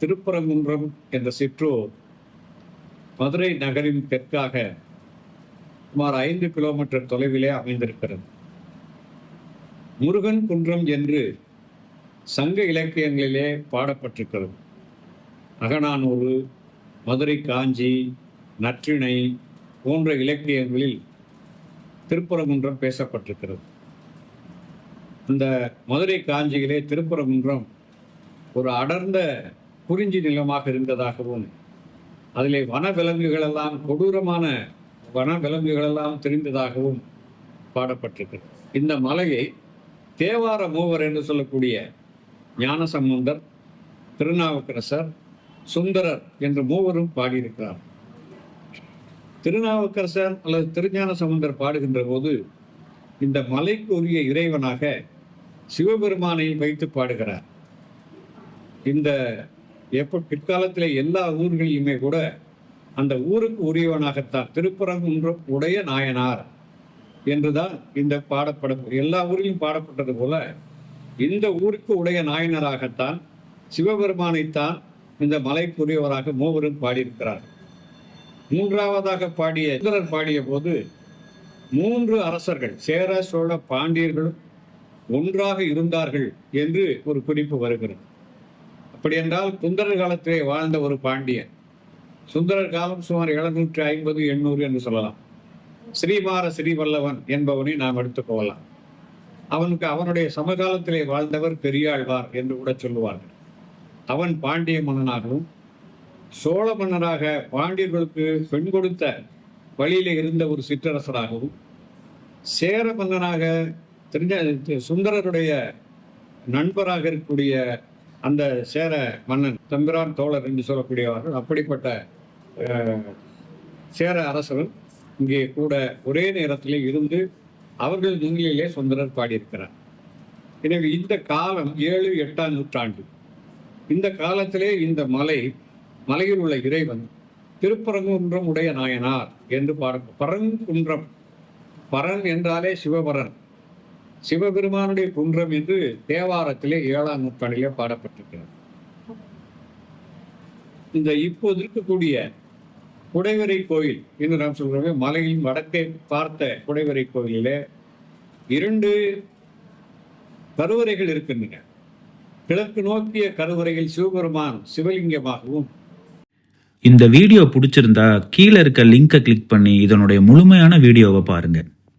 திருப்பரங்குன்றம் என்ற சிற்றூர் மதுரை நகரின் தெற்காக சுமார் ஐந்து கிலோமீட்டர் தொலைவிலே அமைந்திருக்கிறது. முருகன் குன்றம் என்று சங்க இலக்கியங்களிலே பாடப்பட்டிருக்கிறது. அகநானூறு மதுரை காஞ்சி நற்றிணை போன்ற இலக்கியங்களில் திருப்பரங்குன்றம் பேசப்பட்டிருக்கிறது. இந்த மதுரை காஞ்சியிலே திருப்பரங்குன்றம் ஒரு அடர்ந்த குறிஞ்சி நிலமாக இருந்ததாகவும் அதிலே வனவிலங்குகளெல்லாம் கொடூரமான வனவிலங்குகளெல்லாம் தெரிந்ததாகவும் பாடப்பட்டிருக்கிறது இந்த மலையை தேவார மூவர் என்று சொல்லக்கூடிய ஞானசம்பந்தர் திருநாவுக்கரசர் சுந்தரர் என்ற மூவரும் பாடியிருக்கிறார். திருநாவுக்கரசர் அல்லது திருஞான சம்பந்தர் பாடுகின்ற போது இந்த மலைக்கு உரிய இறைவனாக சிவபெருமானை வைத்து பாடுகிறார். இந்த எப்போ பிற்காலத்தில் எல்லா ஊர்களிலுமே கூட அந்த ஊருக்கு உரியவனாகத்தான் திருப்பரங்குன்றம் உடைய நாயனார் என்றுதான் இந்த பாடப்பட எல்லா ஊரிலும் பாடப்பட்டது போல இந்த ஊருக்கு உடைய நாயனராகத்தான் சிவபெருமானைத்தான் இந்த மலைக்குரியவராக மூவரும் பாடியிருக்கிறார். மூன்றாவதாக பாடிய இந்திரர் பாடிய போது மூன்று அரசர்கள் சேர சோழ பாண்டியர்களும் ஒன்றாக இருந்தார்கள் என்று ஒரு குறிப்பு வருகிறது. அப்படி என்றால் சுந்தரர் காலத்திலே வாழ்ந்த ஒரு பாண்டியன். சுந்தரர் காலம் சுமார் எழுநூற்றி ஐம்பது எண்ணூறு என்று சொல்லலாம். ஸ்ரீமார ஸ்ரீவல்லவன் என்பவனை நாம் எடுத்துக்கொள்ளலாம் அவனுக்கு அவனுடைய சமகாலத்திலே வாழ்ந்தவர் பெரியாழ்வார் என்று கூட சொல்லுவார்கள். அவன் பாண்டிய மன்னனாகவும் சோழ மன்னராக பாண்டியர்களுக்கு பெண் கொடுத்த வழியிலே இருந்த ஒரு சிற்றரசராகவும் சேர மன்னனாக தெரிஞ்ச சுந்தரருடைய நண்பராக இருக்கக்கூடிய அந்த சேர மன்னன் தம்பிரான் தோழர் என்று சொல்லக்கூடியவர்கள் அப்படிப்பட்ட சேர அரசரும் இங்கே கூட ஒரே நேரத்திலே இருந்து அவர்கள் முன்னிலையிலே சுந்தரர் பாடியிருக்கிறார். எனவே இந்த காலம் ஏழு எட்டாம் நூற்றாண்டு. இந்த காலத்திலே இந்த மலை மலையில் உள்ள இறைவன் திருப்பரங்குன்றம் உடைய நாயனார் என்று பாட பரங்குன்றம். பரன் என்றாலே சிவபரன். சிவபெருமானுடைய குன்றம் என்று தேவாரத்திலே ஏழாம் நூற்றாண்டிலே பாடப்பட்டிருக்கிறது. இந்த இப்போது இருக்கக்கூடிய குடைவரை கோயில் என்று நாம் சொல்கிறோமே மலையின் வடக்கே பார்த்த குடைவரை கோயிலில் இரண்டு கருவறைகள் இருக்கின்றன. கிழக்கு நோக்கிய கருவறையில் சிவபெருமான் சிவலிங்கமாகவும் இந்த வீடியோ பிடிச்சிருந்தா கீழே இருக்க லிங்கை கிளிக் பண்ணி இதனுடைய முழுமையான வீடியோவை பாருங்கள்